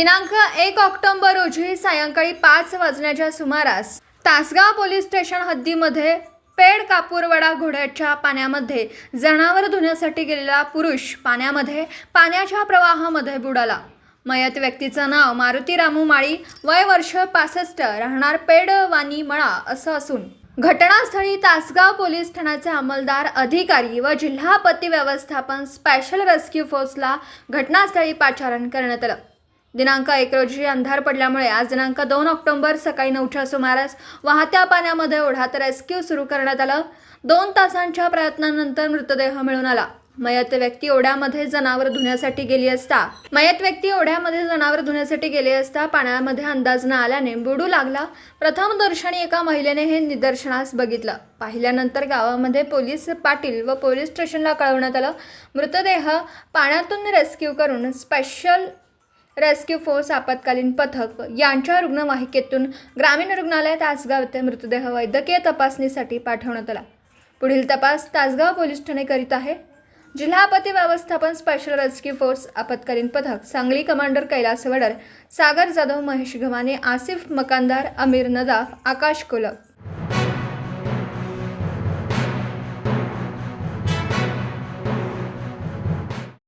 दिनांक एक ऑक्टोबर रोजी सायंकाळी पाच वाजण्याच्या सुमारास तासगाव पोलीस स्टेशन हद्दीमध्ये पेड कापूरवडा घोड्याच्या पाण्यामध्ये जनावर धुण्यासाठी गेलेला पुरुष पाण्यामध्ये पाण्याच्या प्रवाहामध्ये बुडाला. मयत व्यक्तीचं नाव मारुती रामू माळी वय वर्ष पासष्ट राहणार पेड वाणी मळा असं असून घटनास्थळी तासगाव पोलीस ठाण्याचे अंमलदार अधिकारी व जिल्हा आपत्ती व्यवस्थापन स्पेशल रेस्क्यू फोर्सला घटनास्थळी पाचारण करण्यात आलं. दिनांक एक रोजी अंधार पडल्यामुळे आज दिनांक दोन ऑक्टोबर सकाळी नऊच्या सुमारास वाहत्या पाण्यामध्ये ओढात रेस्क्यू सुरू करण्यात आलं. दोन तासांच्या प्रयत्नानंतर मृतदेह मिळून आला. मयत व्यक्ती ओढ्यामध्ये जनावर धुण्यासाठी गेली असता मयत व्यक्ती ओढ्यामध्ये जनावर धुण्यासाठी गेली असता पाण्यामध्ये अंदाज न आल्याने बुडू लागला. प्रथम दर्शनी एका महिलेने हे निदर्शनास बघितलं. पाहिल्यानंतर गावामध्ये पोलीस पाटील व पोलीस स्टेशनला कळवण्यात आलं. मृतदेह पाण्यातून रेस्क्यू करून स्पेशल रेस्क्यू फोर्स आपत्कालीन पथक यांच्या रुग्णवाहिकेतून ग्रामीण रुग्णालय तासगाव येथे मृतदेह वैद्यकीय तपासणीसाठी पाठवण्यात आला. पुढील तपास तासगाव पोलीस ठाणे करीत आहे. जिल्हा आपत्ती व्यवस्थापन स्पेशल रेस्क्यू फोर्स आपत्कालीन पथक सांगली कमांडर कैलास वडर सागर जाधव महेश गव्हाणे आसिफ मकानदार अमीर नदाफ आकाश कोलक